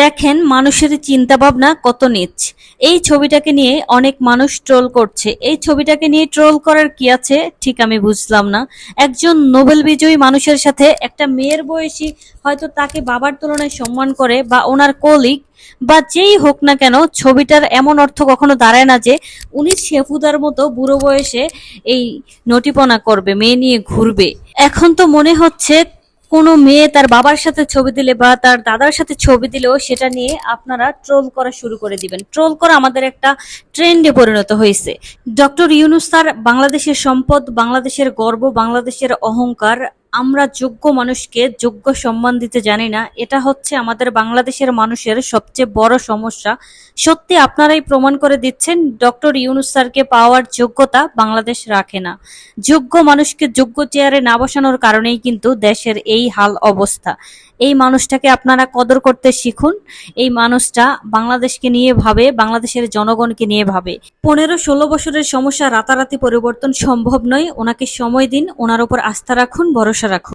দেখেন মানুষের চিন্তা ভাবনা কত নিচ। এই ছবিটাকে নিয়ে অনেক মানুষ ট্রোল করছে। এই ছবিটাকে নিয়ে ট্রোল করার কি আছে ঠিক আমি বুঝলাম না। একজন নোবেল বিজয়ী মানুষের সাথে একটা মেয়ের বয়সী হয়তো তাকে বাবার তুলনায় সম্মান করে বা ওনার কলিগ বা যেই হোক না কেন ছবিটার এমন অর্থ কখনো দাঁড়ায় না যে উনি শেফুদার মতো বুড়ো বয়সে এই নটিপনা করবে, মেয়ে নিয়ে ঘুরবে। এখন তো মনে হচ্ছে কোনো মেয়ে তার বাবার সাথে ছবি দিলে বা তার দাদার সাথে ছবি দিলেও সেটা নিয়ে আপনারা ট্রোল করা শুরু করে দিবেন। ট্রোল করা আমাদের একটা ট্রেন্ডে পরিণত হয়েছে। ডক্টর ইউনুস স্যার বাংলাদেশের সম্পদ, বাংলাদেশের গর্ব, বাংলাদেশের অহংকার আমরা যোগ্য মানুষকে যোগ্য সম্মান দিতে জানি না, এটা হচ্ছে আমাদের বাংলাদেশের মানুষের সবচেয়ে বড় সমস্যা। সত্যি আপনারাই প্রমাণ করে দিচ্ছেন, ডক্টর ইউনুস স্যারকে পাওয়ার যোগ্যতা বাংলাদেশ রাখে না। যোগ্য মানুষকে যোগ্য চেয়ারে না বসানোর কারণেই কিন্তু দেশের এই হাল অবস্থা। এই মানুষটাকে আপনারা কদর করতে শিখুন, এই মানুষটা বাংলাদেশকে নিয়ে ভাবে, বাংলাদেশের জনগণকে নিয়ে ভাবে। পনেরো ষোলো বছরের সমস্যা রাতারাতি পরিবর্তন সম্ভব নয়, ওনাকে সময় দিন, ওনার উপর আস্থা রাখুন, ভরসা রাখুন